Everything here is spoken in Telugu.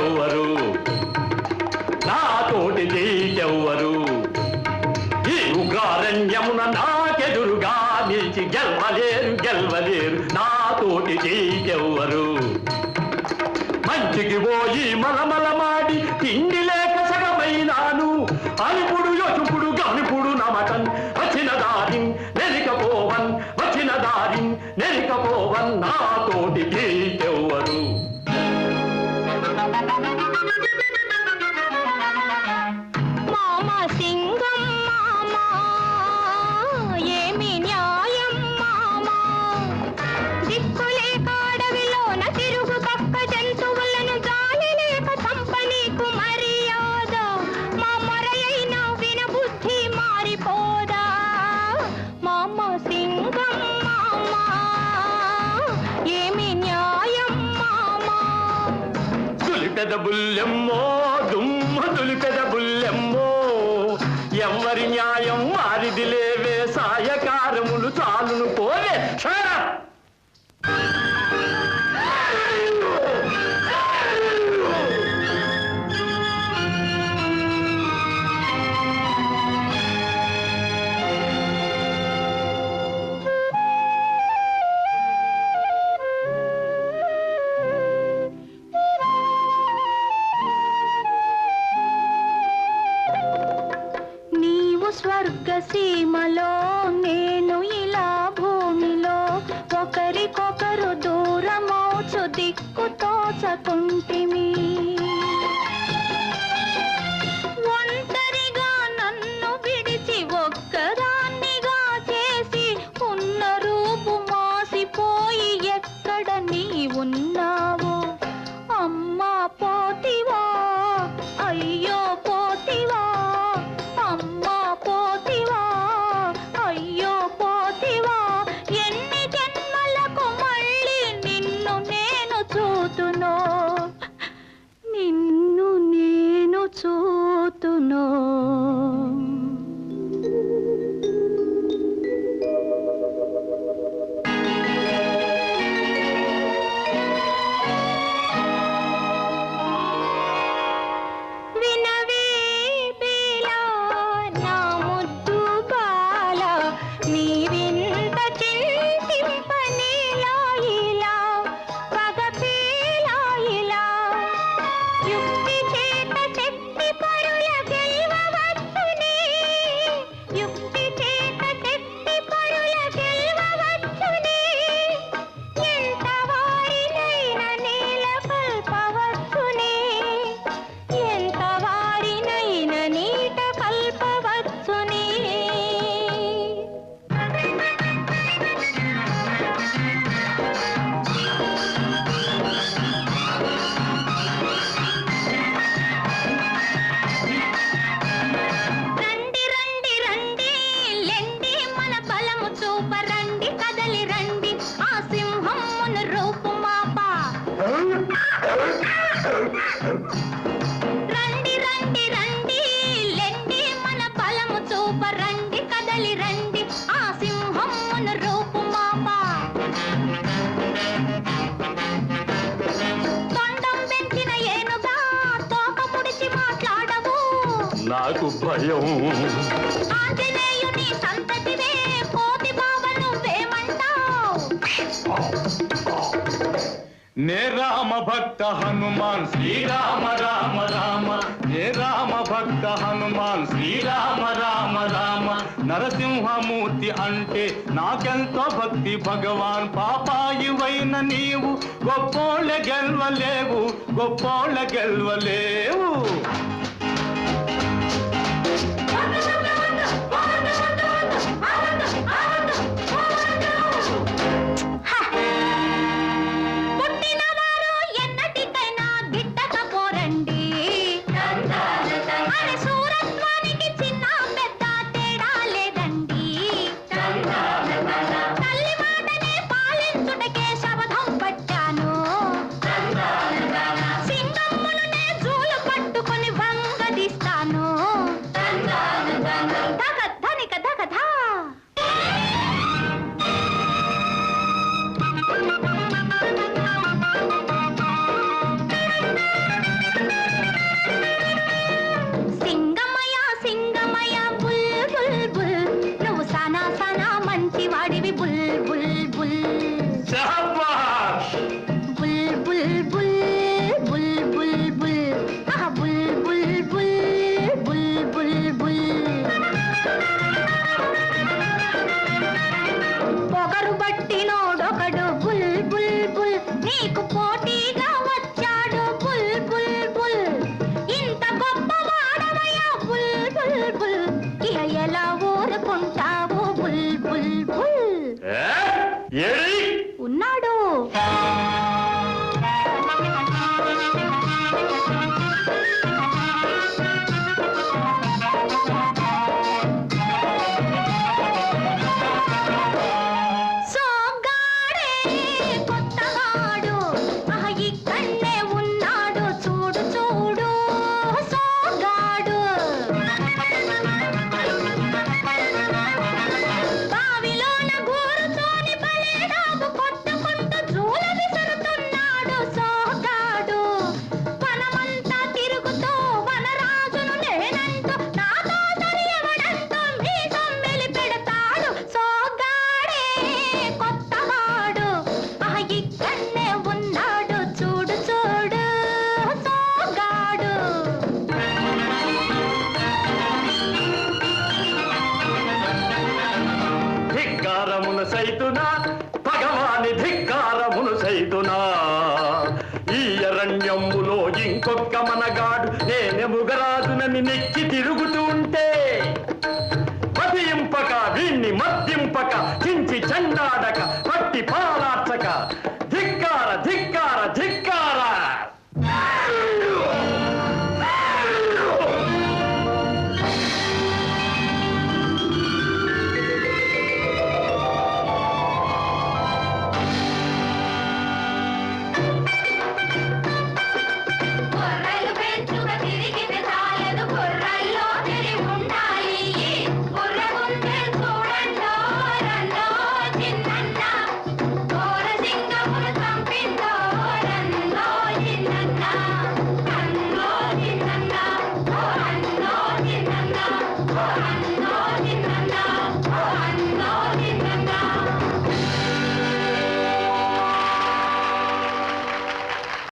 దిగెవ్వరు నాతోటి దిగెవ్వరు ఈ ఉగారణ్యమున నాకెదురుగా నిలిచి గెల్వలేరు గెల్వలేరు. నాతోటి దిగెవ్వరు మంచికి పోయి మలమలమ న్యాయం వారిది లేవే సాయకారములు చాలును పోలే సీమలో నేను ఇలా భూమిలో ఒకరికొకరు దూరమౌచు దిక్కు తోచకుంటిమి You. చూప రండి కదలి రండి ఆ సింహమును రూపు మాపా. తొండం పెంచిన ఏనుగా తోక ముడిచి మాట్లాడవు నాకు భయం. నే రామ భక్త హనుమాన్ శ్రీరామ రామ రామ నే రామ భక్త హనుమాన్ శ్రీరామ రామ రామ. నరసింహమూర్తి అంటే నాకెంతో భక్తి భగవాన్. పాపాయివైన నీవు గొప్పోళ్ళ గెల్వలేవు గొప్పోళ్ళ గెల్వలేవు. ధిక్కారమును సైతునా భగవాని ధిక్కారమును సైతునా. ఈ అరణ్యములో ఇంకొక్క మనగాడు నేనే ముగరాజునని నెక్కి తిరుగుతూ ఉంటే మతింపక వీణ్ణి మద్దింపక చించి చండాడక పట్టి పాలార్చక